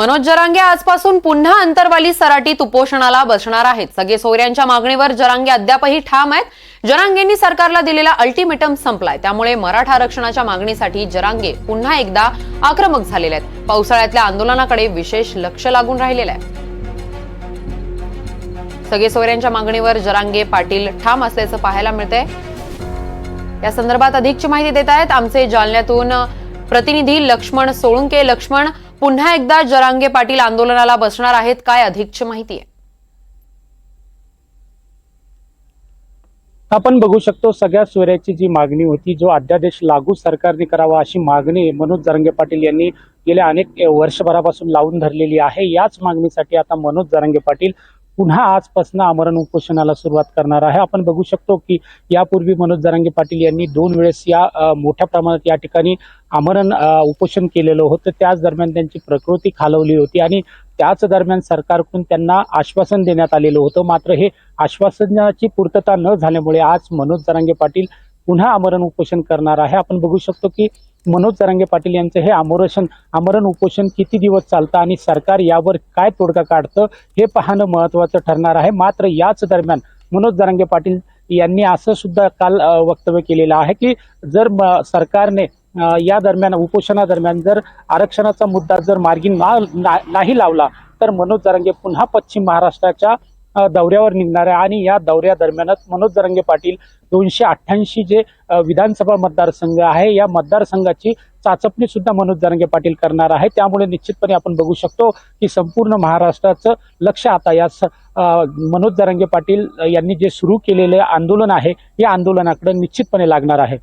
मनोज जरांगे आजपासून पुन्हा अंतरवाली सराटीत उपोषणाला बसणार आहेत. सगळे सोयऱ्यांच्या मागणीवर जरांगे अद्यापही ठाम आहेत. जरांगेंनी सरकारला दिलेला अल्टिमेटम संपलाय. त्यामुळे मराठा आरक्षणाच्या मागणीसाठी जरांगे पुन्हा एकदा आक्रमक झालेले आहेत. पावसाळ्यातल्या आंदोलनाकडे विशेष लक्ष लागून राहिलेलं आहे. सगळे सोयऱ्यांच्या मागणीवर जरांगे पाटील ठाम असल्याचं पाहायला मिळतंय. या संदर्भात अधिकची माहिती देत आहेत. आमचे जालन्यातून प्रतिनिधी लक्ष्मण सोळुंके. लक्ष्मण पुन्हा एकदा जरांगे पाटील आंदोलनाला बसणार आहेत काय अधिकची माहिती आहे? आपण बघू शकतो सगळ्या सोयऱ्याची जी मागणी होती जो अध्यादेश लागू सरकारने करावा अशी मागणी मनोज जरंगे पाटील यांनी गेल्या अनेक वर्षभरापासून लावून धरलेली आहे. याच मागणीसाठी आता मनोज जरंगे पाटील पुन्हा आजपासून आमरण उपोषणाला सुरुवात करणार आहे. आपण बघू शकतो की यापूर्वी मनोज जरांगे पाटील यांनी दोन वेळेस या मोठ्या प्रमाणात या ठिकाणी आमरण उपोषण केलेलं होतं. त्याच दरम्यान त्यांची प्रकृती खालवली होती आणि त्याच दरम्यान सरकारकडून त्यांना आश्वासन देण्यात आलेलं होतं. मात्र हे आश्वासनाची पूर्तता न झाल्यामुळे आज मनोज जरांगे पाटील पुन्हा आमरण उपोषण करणार आहे. आपण बघू शकतो की मनोज जरांगे पाटील यांचं हे आमोरशन आमरण उपोषण किती दिवस चालतं आणि सरकार यावर काय तोडगा काढतं हे पाहणं महत्वाचं ठरणार आहे. मात्र याच दरम्यान मनोज जरांगे पाटील यांनी असं सुद्धा काल वक्तव्य केलेलं आहे की जर म- सरकारने या दरम्यान उपोषणादरम्यान जर आरक्षणाचा मुद्दा जर मार्गी ना ना- नाही लावला तर मनोज जरांगे पुन्हा पश्चिम महाराष्ट्राच्या दौऱ्यावर निघणार आहे. आणि या दौऱ्या दरम्यानच मनोज जरंगे पाटील दोनशे अठ्ठ्याऐंशी जे विधानसभा मतदारसंघ आहे या मतदारसंघाची चाचपणी सुद्धा मनोज जरांगे पाटील करणार आहे. त्यामुळे निश्चितपणे आपण बघू शकतो की संपूर्ण महाराष्ट्राचं लक्ष आता या स- मनोज जरंगे पाटील यांनी जे सुरू केलेले आंदोलन आहे या आंदोलनाकडे निश्चितपणे लागणार आहे.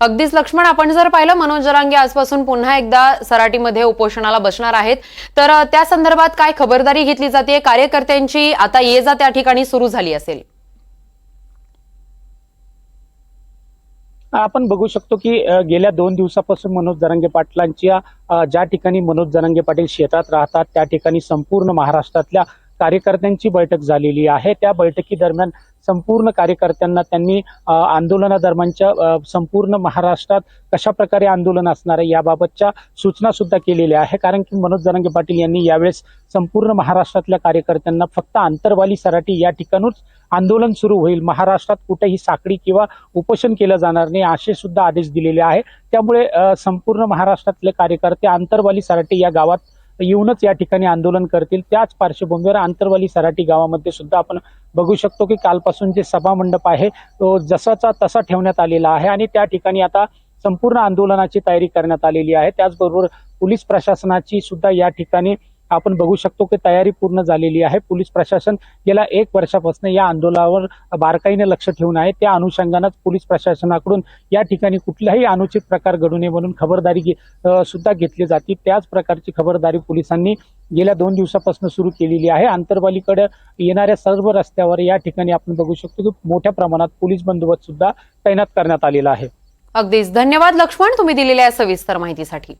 अगदीच लक्ष्मण आपण जर पाहिलं मनोज जरांगे आजपासून पुन्हा एकदा सराटीमध्ये उपोषणाला बसणार आहेत. तर त्या संदर्भात काय खबरदारी घेतली जाते? कार्यकर्त्यांची आता ये जा त्या ठिकाणी सुरू झाली असेल. आपण बघू शकतो की गेल्या दोन दिवसापासून मनोज जरांगे पाटलांच्या ज्या ठिकाणी मनोज जरांगे पाटील शेतात राहतात त्या ठिकाणी संपूर्ण महाराष्ट्रातल्या कार्यकर्त्यांची बैठक झालेली आहे. त्या बैठकीदरम्यान संपूर्ण कार्यकर्त्यांना त्यांनी आंदोलनादरम्यानच्या संपूर्ण महाराष्ट्रात कशा प्रकारे आंदोलन असणार आहे याबाबतच्या सूचना सुद्धा केलेल्या आहे. कारण की मनोज जरांगे पाटील यांनी यावेळेस संपूर्ण महाराष्ट्रातल्या कार्यकर्त्यांना फक्त आंतरवाली सराटी या ठिकाणूच आंदोलन सुरू होईल. महाराष्ट्रात कुठेही साखळी किंवा उपोषण केलं जाणार नाही असे सुद्धा आदेश दिलेले आहे. त्यामुळे संपूर्ण महाराष्ट्रातले कार्यकर्ते आंतरवाली सराटी या गावात येऊनच या ठिकाणी आंदोलन करतील. त्याच पार्श्वभूमीवर आंतरवाली सराटी गावामध्ये सुद्धा आपण बघू शकतो की कालपासून जे सभामंडप आहे तो जसाचा तसा ठेवण्यात आलेला आहे आणि त्या ठिकाणी आता संपूर्ण आंदोलनाची तयारी करण्यात आलेली आहे. त्याचबरोबर पोलीस प्रशासनाची सुद्धा या ठिकाणी आपण बघू शकतो की तयारी पूर्ण झालेली आहे. पोलीस प्रशासन गेल्या एक वर्षापासून या आंदोलनावर बारकाईने लक्ष ठेवून आहे. त्या अनुषंगानंच पोलीस प्रशासनाकडून या ठिकाणी कुठलाही अनुचित प्रकार घडू नये म्हणून खबरदारी सुद्धा घेतली जाते. त्याच प्रकारची खबरदारी पोलिसांनी गेल्या दोन दिवसापासून सुरू केलेली आहे. आंतरवालीकडे येणाऱ्या सर्व रस्त्यावर या ठिकाणी आपण बघू शकतो की मोठ्या प्रमाणात पोलीस बंदोबस्त सुद्धा तैनात करण्यात आलेला आहे. अगदीच. धन्यवाद लक्ष्मण तुम्ही दिलेल्या सविस्तर माहितीसाठी.